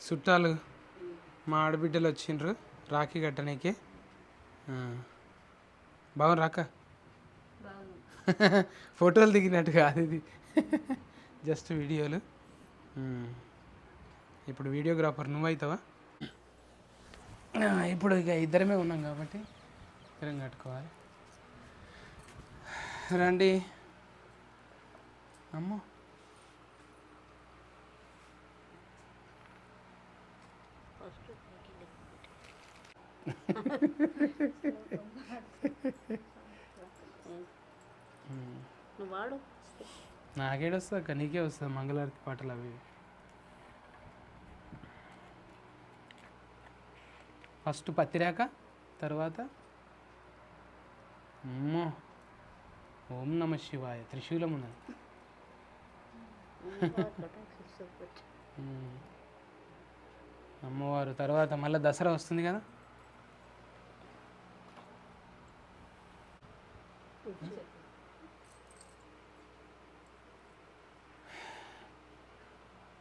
చుట్టాలు మా ఆడబిడ్డలు వచ్చిండ్రు రాఖీ కట్టనీకి. ఆ. బాగుంది. రాక ఫోటోలు దిగినట్టు కాదు ఇది. జస్ట్ వీడియోలు. ఇప్పుడు వీడియోగ్రాఫర్ నువ్వవుతావా ఆ, ఇప్పుడు ఇక ఇద్దరమే ఉన్నాం కాబట్టి ఇద్దరం కట్టుకోవాలి. రండి. అమ్మో. నువ్వు వాడు? నాకేడొస్తుంది అక్క నీకే వస్తుంది మంగళారతి పాటలు అవి. ఫస్ట్ పత్తిరాక తర్వాత అమ్మో ఓం నమ శివాయ త్రిశూలం ఉన్నది. అమ్మవారు. తర్వాత మళ్ళీ దసరా వస్తుంది కదా?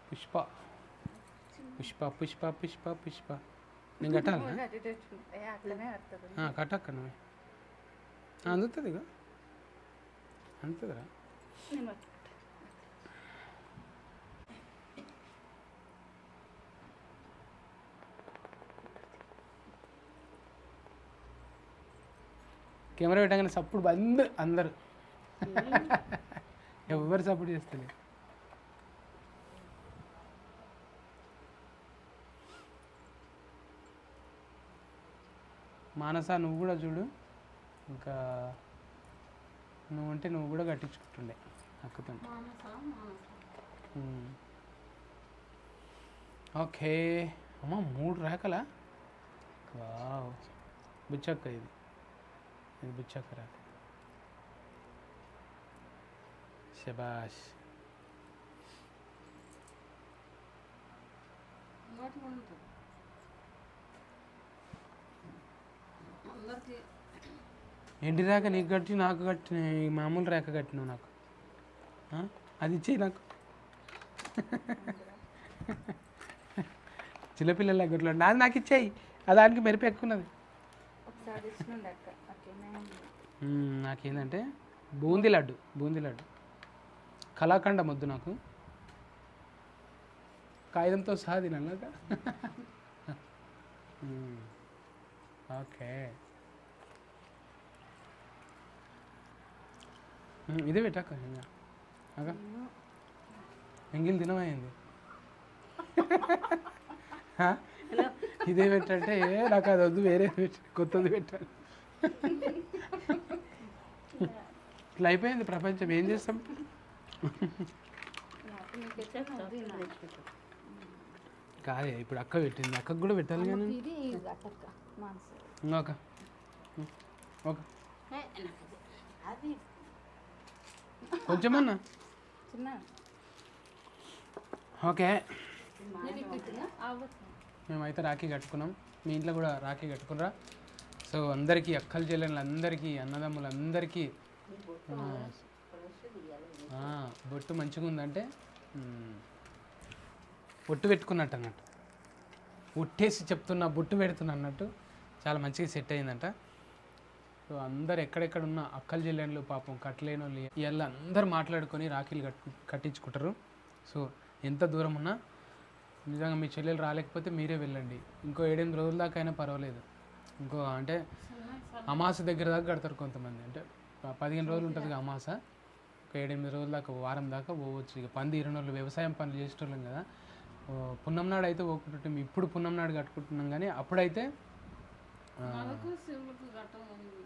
పుష్ప. పుష్ప పుష్ప పుష్ప పుష్ప. నేను కట్టాలనా? ఆ, కట్టక్క నువ్వే అందుతుంది అందుతుందిరా. కెమెరా పెట్టగానే సప్పుడు బంద్ అందరు. ఎవరు సపోర్ట్ చేస్తలేదు. మానస నువ్వు కూడా చూడు. ఇంకా నువ్వు ఉంటే నువ్వు కూడా కట్టించుకుంటుండే అక్కతో. ఓకే. అమ్మ మూడు వావ్. బుచ్చక్క ఇది. ఇది బుచ్చక్క రేఖ శబాష్ ఏంటి రేఖ నీకు కట్టి నాకు కట్టిన మామూలు రేఖ కట్టినావు నాకు? అది ఇచ్చేయి నాకు. చిన్నపిల్లల గట్ల నాది నాకు ఇచ్చేయి. దానికి మెరుపు ఎక్కున్నది అక్క నాకేందంటే బూందీ లడ్డు బూందీ లడ్డు. కళాఖండ మొద్దు నాకు. కాగితంతో సహా మ్మ్. ఓకే. ఇదే పెట్టాక అగా ఎంగిల్ తినమైంది ఇదే పెట్టంటే నాకు అది వద్దు వేరే కొత్తది పెట్టాలి ఇట్లా అయిపోయింది ప్రపంచం. ఏం చేస్తాం? కాదే ఇప్పుడు అక్క పెట్టింది. అక్కకు కూడా పెట్టాలి కానీ. ఇది అట్టక్క మానసు ఇంకొక. ఒక కొంచెమన్నా? చిన్న. ఓకే. మేమైతే రాఖీ కట్టుకున్నాం. మీ ఇంట్లో కూడా రాఖీ కట్టుకున్నారా? సో అందరికీ అక్కల చెల్లెళ్ళందరికీ అన్నదమ్ములందరికీ బొట్టు మంచిగా ఉందంటే బొట్టు పెట్టుకున్నట్టు అన్నట్టు ఉట్టేసి చెప్తున్నా బొట్టు పెడుతున్నా అన్నట్టు చాలా మంచిగా సెట్ అయిందంట. సో అందరు ఎక్కడెక్కడ ఉన్న అక్కలు చెల్లెళ్ళు పాపం కట్టలేని వాళ్ళు ఇవాళ అందరు మాట్లాడుకొని రాఖీలు కట్టు కట్టించుకుంటారు. సో ఎంత దూరం ఉన్నా నిజంగా మీ చెల్లెలు రాలేకపోతే మీరే వెళ్ళండి. ఇంకో ఏడెనిమిది రోజుల దాకా అయినా పర్వాలేదు. ఇంకో అంటే అమాస దగ్గర దాకా కడతారు కొంతమంది. అంటే పదిహేను రోజులు ఉంటుంది అమాస ఒక ఏడెనిమిది రోజుల దాకా వారం దాకా పోవచ్చు. ఇక పంది ఇరవై రోజులు వ్యవసాయం పనులు చేసేటోళ్ళం కదా. పున్నం నాడు అయితే పోకుంటుంటాం ఇప్పుడు పున్నం నాడు కట్టుకుంటున్నాం కానీ అప్పుడైతే ఆ, మనకు శివులకు ఘట్టం ఉంది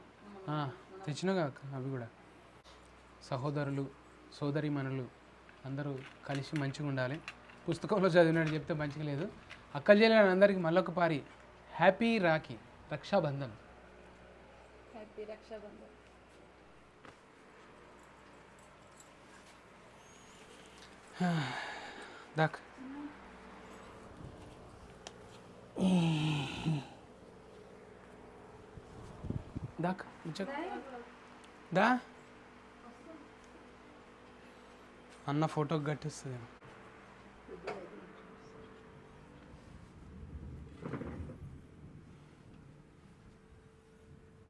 ఆ, తెచ్చినా కదా అక్క, అవి కూడా. సహోదరులు సోదరిమణులు అందరూ కలిసి మంచిగా ఉండాలి. పుస్తకంలో చదివినట్టు చెప్తే మంచిగా లేదు. అక్కలు చెల్లెలు అందరికీ మళ్ళొక పారి హ్యాపీ రాఖీ. రక్షాబంధన్. హ్యాపీ రక్షాబంధన్. దాక్ దాక్ ఉచ్చక్. దా అన్న ఫోటోకి కట్టిస్తుంది.